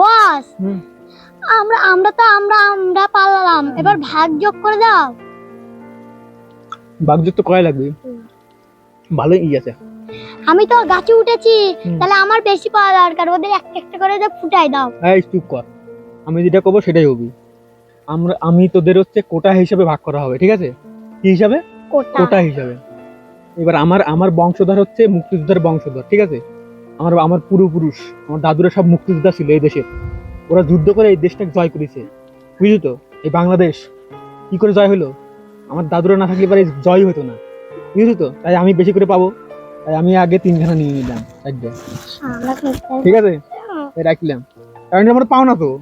বস। আমরা আমরা তো আমরা আমরা পালালাম। এবার ভাগ যোগ করে দাও। বাঘযুক্ত কয় লাগবে। ভালোই ই আছে। আমি তো গাছে উঠেছি। তাহলে আমার বেশি পাওয়া দরকার। ওদের একটা একটা করে যে ফুটাই দাও। এই চুপ কর। আমি যেটা করব সেটাই হবি। আমরা আমি তোদের হচ্ছে কোটা হিসাবে ভাগ করা হবে ঠিক আছে? কি হিসাবে? কোটা। কোটা হিসাবে। এবার আমার আমার বংশধর হচ্ছে মুক্তিযোদ্ধার বংশধর ঠিক আছে? আমার আমার পূর্বপুরুষ আমার দাদুরা সব মুক্তিযোদ্ধা ছিল এই দেশে। ওরা যুদ্ধ করে এই দেশটাকে জয় করেছে। বুঝলি তো? এই বাংলাদেশ কি করে জয় হলো? আমার দাদুরা না থাকলে পারে জয় হতো না। বুঝলি তো? তাই আমি বেশি করে পাবো। তাই আমি আগে তিনখানা নিয়ে নিলাম একদম। ঠিক আছে? রাখলাম। কারণ আমরা পাও না তো।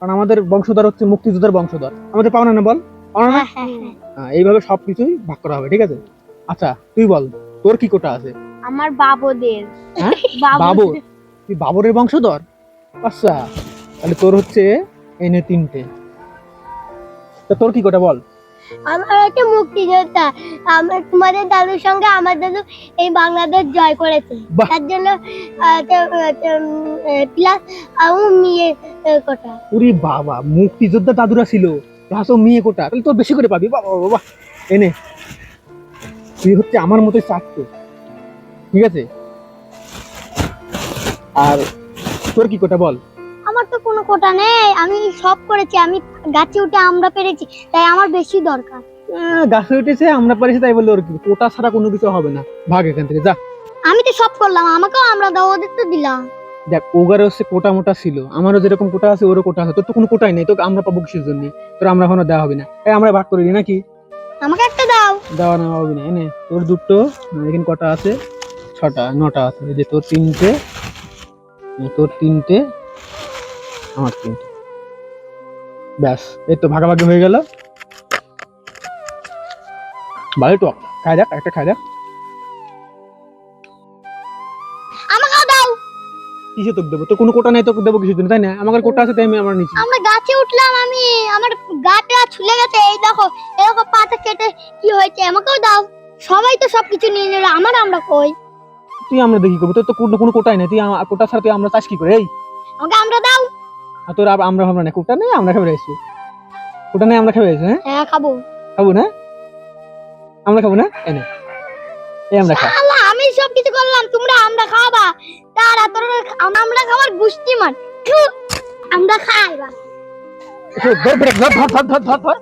কারণ আমাদের বংশধর হচ্ছে মুক্তিযোদ্ধার বংশধর। আমাদের পাওনা না বল? পাও না? হ্যাঁ হ্যাঁ। হ্যাঁ। এইভাবে সবকিছুই ভাগ করা হবে ঠিক আছে? আচ্ছা তুই বল তোর কি কোটা আছে? আমার বাবুদের। হ্যাঁ? বাবর তুই বাবরের বংশধর? আচ্ছা তাহলে তোর হচ্ছে এনে তিনটে। তা তোর কি কোটা বল? আমার হচ্ছে মুক্তিযোদ্ধা। আমার তোমাদের দাদুর সঙ্গে আমার দাদু এই বাংলাদেশ জয় করেছে। তার জন্য প্লাস আমার মেয়ে কটা। উরি বাবা মুক্তিযোদ্ধা দাদুরা ছিল। প্লাস ও মেয়ে কোটা? তাহলে তোর বেশি করে পাবি। বাবা বাবা এনে তুই হচ্ছে আমার মতোই চারটে ঠিক আছে? আর তোর কি কোটা বল? আমার তো কোনো কোটা নেই আমি সব করেছি আমি গাছে উঠে আমরা পেরেছি তাই আমার বেশি দরকার। গাছে উঠেছে আমরা পারিছি তাই বললে ওর কি? কোটা ছাড়া কোনো কিছু হবে না। ভাগ এখান থেকে যা। আমি তো সব করলাম আমাকেও আমরা দাও ওদের তো দিলাম। দেখ ওগারে হচ্ছে কোটা মোটা ছিল আমারও যেরকম কোটা আছে ওরও কোটা আছে। তোর তো কোনো কোটাই নেই তোকে আমরা পাবো কিসের জন্য? তোর আমরা এখনও দেওয়া হবে না। এই আমরা ভাগ করে দিই নাকি? আমাকে একটা দাও। দেওয়া না হবে না এনে তোর দুটো এখানে কটা আছে? ছটা নটা আছে। যে তোর তিনটে তোর তিনটে আমার তিনটে। ব্যাস এই তো ভাগাভাগি হয়ে গেল। ভালো টক খাই দেখ একটা খাই দেখ। কিসে তোকে দেবো? তোর কোনো কোটা নেই তোকে দেবো কিছু দিন তাই না? আমার কোটা আছে তাই আমি আমার নিচ্ছি। আমরা গাছে উঠলাম আমি আমার গাটা ছুলে গেছে এই দেখো এই দেখো পাতা কেটে কি হয়েছে আমাকেও দাও। সবাই তো সবকিছু নিয়ে নিল আমার আমরা কই? তুই আমরা দেখি করব তোর তো কোনো কোনো কোটাই নেই তুই আমা- কোটা ছাড়া তুই আমরা চাষ কি করে এই? আমাকে আমরা দাও। আর তোর আমরা ভাবনা নেই কোটা নেই আমরা খাবে এসেছি কোটা নেই আমরা খাবে এসেছি হ্যাঁ? হ্যাঁ খাব। খাব না? আমরা খাব না? এনে এই আমরা খা। শালা, আমি সব কিছু করলাম তোমরা আমরা খাওয়াবা। তারা তোরা আম- আমরা খাবার গুষ্টি মান। থু, আমরা খাই বা এসো, ধর ধর ধর ধর ধর ধর ধর।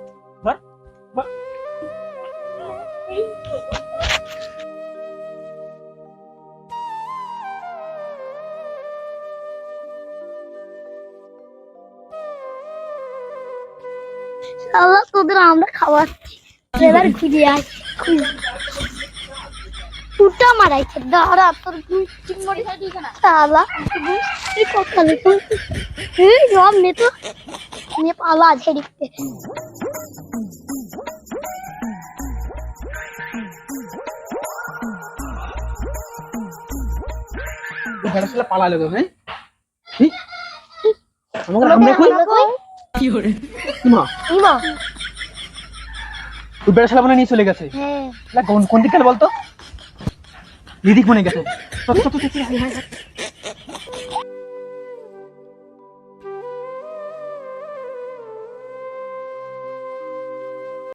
আল্লাহ তোদের আমরা খাওয়াচ্ছি। এবার ঘুরে আয় মারাইছে দাঁড়া তোর জব নে? তো। নে পালা আছে দেখতে পালা লোক হ্যাঁ? আমাকে কি মা ইমা ওই বেড়াশালা মনে নিয়ে চলে গেছে। হ্যাঁ। কোন কোন দিক গেল বলতো? এদিক মনে গেছে।